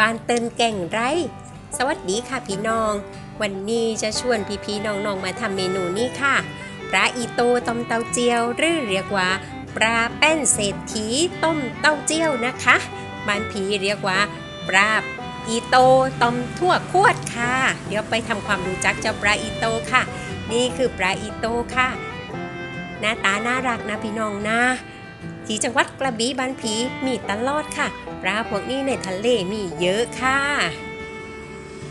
บ้านเตินแก่งไร สวัสดีค่ะพี่น้อง วันนี้จะชวนพี่ๆน้องๆมาทำเมนูนี้ค่ะ ปลาอีโตต้มเต้าเจี้ยวหรือเรียกว่า ปลาแป้นเศรษฐีต้มเต้าเจี้ยวนะคะบ้านผีเรียกว่าปลาอีโตต้มทั่วควดค่ะ เดี๋ยวไปทำความรู้จักเจ้าปลาอีโตค่ะ นี่คือปลาอีโตค่ะ หน้าตาน่ารักนะพี่น้องนะ ที่จังหวัดกระบี่บ้านผีมีตลอดค่ะ ปลาพวกนี้ในทะเลมีเยอะค่ะ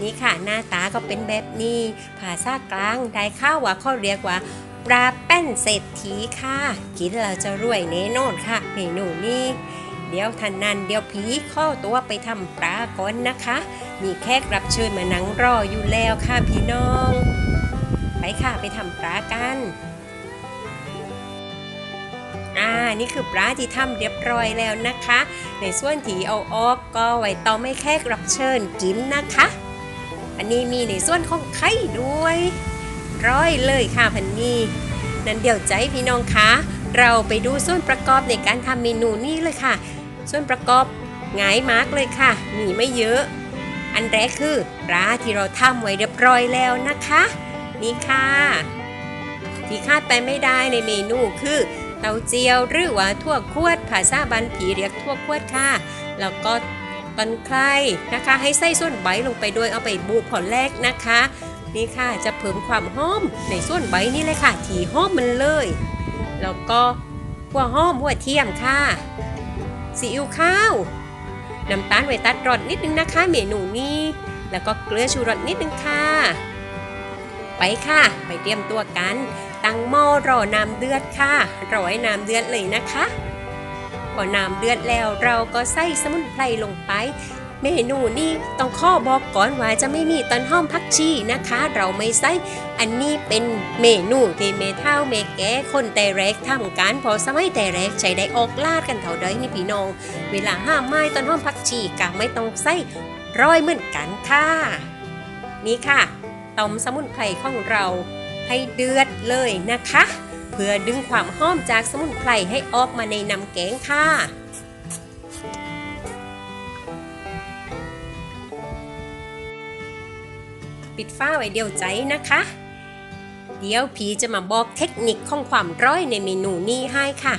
นี่ค่ะหน้าตาก็เป็นแบบนี้ภาษากลางได้ข้าวว่าเขาเรียกว่าปลาแป้นเศรษฐีค่ะ กินเราจะรวยแน่นอนค่ะเมนูนี้เดี๋ยวทันนันเดี๋ยวผีข้าตัวไปทำปลาก่อนนะคะ มีแขกรับเชิญมานั่งรออยู่แล้วค่ะพี่น้อง ไปค่ะไปทำปลากัน อ่านี่คือปลาที่ทำเรียบร้อยแล้วนะคะ ในส่วนที่เอาออกก็ไว้ต้อไม่แขกรับเชิญกินนะคะ อันนี้มีในส่วนของไข่ด้วยร้อยเลยค่ะพันนี้นั้นเดี๋ยวใจพี่น้องคะเราไปดูส่วนประกอบในการทำเมนูนี้เลยค่ะ ส่วนประกอบง่ายมากเลยค่ะ มีไม่เยอะ อันแรกคือปลาที่เราทำไว้เรียบร้อยแล้วนะคะ นี่ค่ะ ที่คาดไปไม่ได้ในเมนูคือ เต้าเจียว หรือว่าทั่วควดภาษาบันผีเรียกทั่วควดค่ะ แล้วก็ตอนใครนะคะ ให้ใส่ส่วนใบลงไปด้วยเอาไปบุผลแรกนะคะ นี่ค่ะจะเพิ่มความหอมในส่วนใบนี่เลยค่ะที่หอมมันเลย แล้วก็หัวหอมหัวเทียมค่ะซีอิ๊วข้าวน้ำตาลไวตัดรสนิดนึงนะคะ เมนูนี้ แล้วก็เกลือชูรสนิดนึงค่ะ ไปค่ะ ไปเตรียมตัวกัน ตั้งหม้อรอน้ำเดือดค่ะ รอให้น้ำเดือดเลยนะคะพอน้ำเดือดแล้วเราก็ใส่สมุนไพรลงไป เมนูนี้ต้องข้อบอกก่อนว่าจะไม่มีต้นหอมผักชีนะคะ เราไม่ใส่อันนี้เป็นเมนูที่เมท่าเมแก่คนแต่แรกทำกันพอสมัยแต่แรกใช้ได้ออกลาดกันเท่าใดนี่พี่น้อง เวลาห้ามไม้ต้นหอมผักชีกะไม่ต้องใส่ร้อยเหมือนกันค่ะ นี่ค่ะต้มสมุนไพรของเรา ให้เดือดเลยนะคะ เพื่อดึงความหอมจากสมุนไพรให้ออกมาในน้ำแกงค่ะปิดฝ้าไว้เดียวใจนะคะ เดี๋ยวผีจะมาบอกเทคนิคของความร้อยในเมนูนี้ให้ค่ะ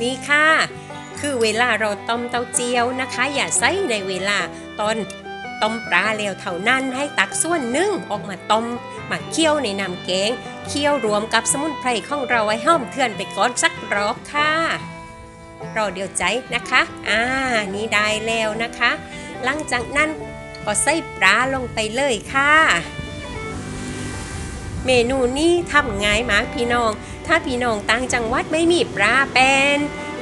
นี่ค่ะ คือเวลาเราต้มเต้าเจี้ยวนะคะ อย่าใส่ในเวลาตอน ต้มปลาแล้วเท่านั้นให้ตักส่วนนึ่งออกมาต้มมาเคี่ยวในน้ำแกงเคี่ยวรวมกับสมุนไพรของเราไว้ห้อมเทือนไปก่อนสักรอบค่ะรอเดียวใจนะคะ อ่า นี่ได้แล้วนะคะ หลังจากนั้นก็ใส่ปลาลงไปเลยค่ะ เมนูนี้ทำง่ายมากพี่น้อง ถ้าพี่น้องต่างจังหวัดไม่มีปลาแปน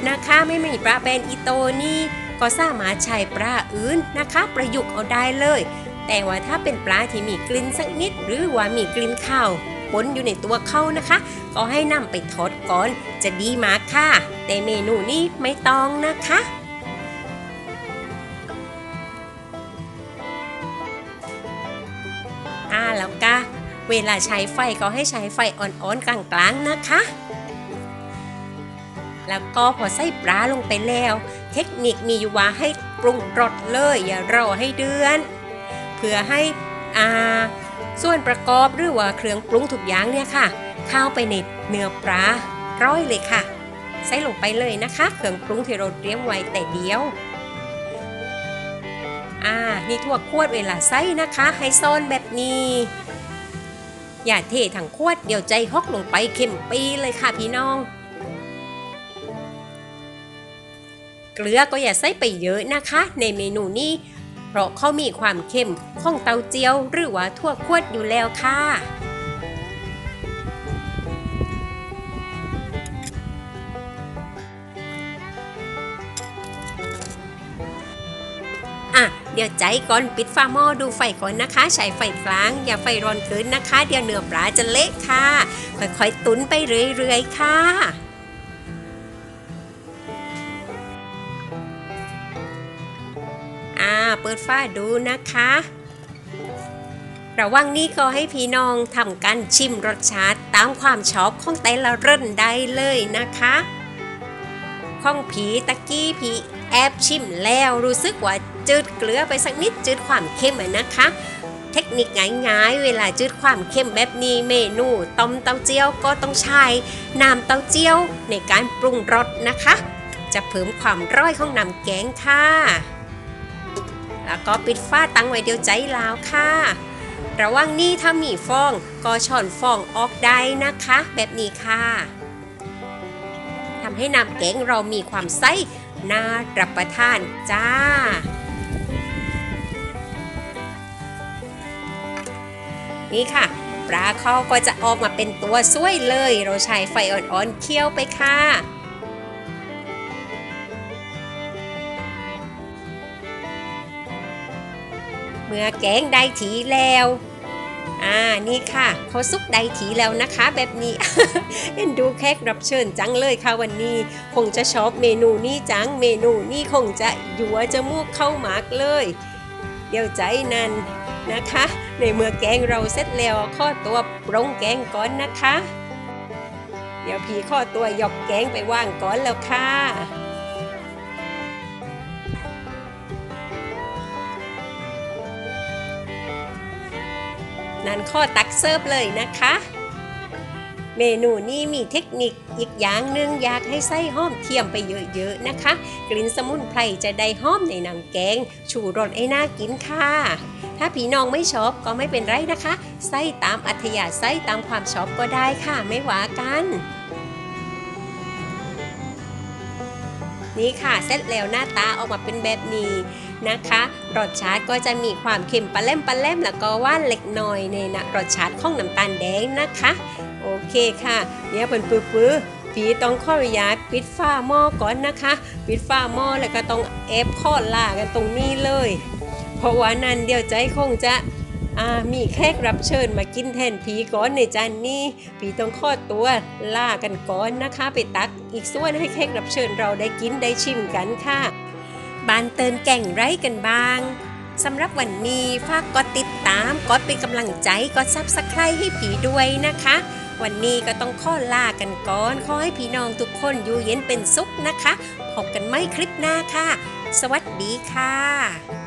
นะคะ ไม่มีปลาแปนอีโตนี่ ก็สามารถใช้ปลาอื่นนะคะ ประยุกต์เอาได้เลย แต่ว่าถ้าเป็นปลาที่มีกลิ่นสักนิด หรือว่ามีกลิ่นข้าวปนอยู่ในตัวเขานะคะ ก็ให้นำไปทอดก่อนจะดีมากค่ะ แต่เมนูนี้ไม่ต้องนะคะอ่าแล้วก็เวลาใช้ไฟก็ให้ใช้ไฟอ่อนๆกลางๆนะคะ แล้วก็พอใส่ปลาลงไปแล้ว เทคนิคมีอยู่ว่าให้ปรุงรสเลยอย่ารอให้เดือน เพื่อให้อาส่วนประกอบหรือว่าเครื่องปรุงทุกอย่างเนี่ยค่ะ เข้าไปในเนื้อปลาร้อยเลยค่ะ ใส่ลงไปเลยนะคะ เครื่องปรุงที่เราเตรียมไว้แต่เดียวอ่านี่ทั่วขวดเวลาใส่นะคะ ให้ซ่อนแบบนี้ อย่าเทถังขวดเดี๋ยวใจฮอกลงไปเข็มปีเลยค่ะพี่น้อง เกลือก็อย่าใส่ไปเยอะนะคะ ในเมนูนี้ เพราะเขามีความเค็มของเตาเจียว หรือว่าทั่วขวดอยู่แล้วค่ะอะเดี๋ยวใจก่อนปิดฝาหม้อดูไฟก่อนนะคะ ใช้ไฟกลาง อย่าไฟร้อนเกินนะคะ เดี๋ยวเนื้อปลาจะเละค่ะ ค่อยๆ ตุ๋นไปเรื่อยๆ ค่ะ เปิดฝ้าดูนะคะระหว่างนี้ก็ให้พี่น้องทำการชิมรสชาติตามความชอบของแต่ละเร่นได้เลยนะคะข้องผีตะกี้ผีแอบชิมแล้วรู้สึกว่าจืดเกลือไปสักนิดจืดความเค็มอะนะคะ เทคนิคง่ายๆ เวลาจืดความเค็มแบบนี้เมนูต้มเต้าเจี้ยวก็ต้องใช้น้ำเต้าเจี้ยวในการปรุงรสนะคะ จะเพิ่มความร่อยของน้ำแกงค่ะ แล้วก็ปิดฝ้าตั้งไว้เดียวใจลาวค่ะ ระว่างนี้ถ้ามีฟองก็ช้อนฟองออกได้นะคะ แบบนี้ค่ะทำให้น้ำแกงเรามีความใสน่ารับประทานจ้านี่ค่ะ ปลาเขาก็จะออกมาเป็นตัวสวยเลย เราใช้ไฟอ่อนๆเคี่ยวไปค่ะ เมื่อแกงได้ทีแล้ว อ่า นี่ค่ะเขาซุกได้ทีแล้วนะคะ แบบนี้ เอ็นดูแขกรับเชิญจังเลยค่ะวันนี้ คงจะชอบเมนูนี้จัง เมนูนี้คงจะหยัวจมูกเข้ามากเลย เดี๋ยวใจนั้นนะคะ ในเมื่อแกงเราเสร็จแล้วข้อตัวปรุงแกงก่อนนะคะ เดี๋ยวพี่ข้อตัวยกแกงไปว่างก่อนแล้วค่ะ นั่นข้อตักเสิร์ฟเลยนะคะ เมนูนี้มีเทคนิคอีกอย่างหนึ่งอยากให้ไส้หอมเทียมไปเยอะๆนะคะ กลิ่นสมุนไพรจะได้หอมในน้ำแกง ชูรสไอ้น่ากินค่ะ ถ้าพี่น้องไม่ชอบก็ไม่เป็นไรนะคะไส้ตามอัธยาศัยตามความชอบก็ได้ค่ะไม่ว่ากันนี่ค่ะเสร็จแล้วหน้าตาออกมาเป็นแบบนี้ นะคะรสชาติก็จะมีความเค็มปลาเล่มปลาเล่มแล้วก็ว่านเล็กน้อยในนะรสชาติของน้ำตาลแดงนะคะ โอเคค่ะเนี่ยเป็นปื้อๆผีต้องขออนุญาตปิดฝ้าหม้อก่อนนะคะ ปิดฝ้าหม้อแล้วก็ต้องเอฟข้อล่ากันตรงนี้เลย เพราะว่านั้นเดี๋ยวใจคงจะมีแขกรับเชิญมากินแทนผีก่อนในจานนี้ผีต้องข้อตัวล่ากันก่อนนะคะ ไปตักอีกส่วนให้แขกรับเชิญเราได้กินได้ชิมกันค่ะ บานเตินแก่งไร้กันบ้างสำหรับวันนี้ฝากกดติดตามกดเป็นกำลังใจกดซับสไครต์ให้ผีด้วยนะคะ วันนี้ก็ต้องข้อลากันก่อนขอให้พี่น้องทุกคนอยู่เย็นเป็นสุขนะคะพบกันไม่คลิปหน้าค่ะ สวัสดีค่ะ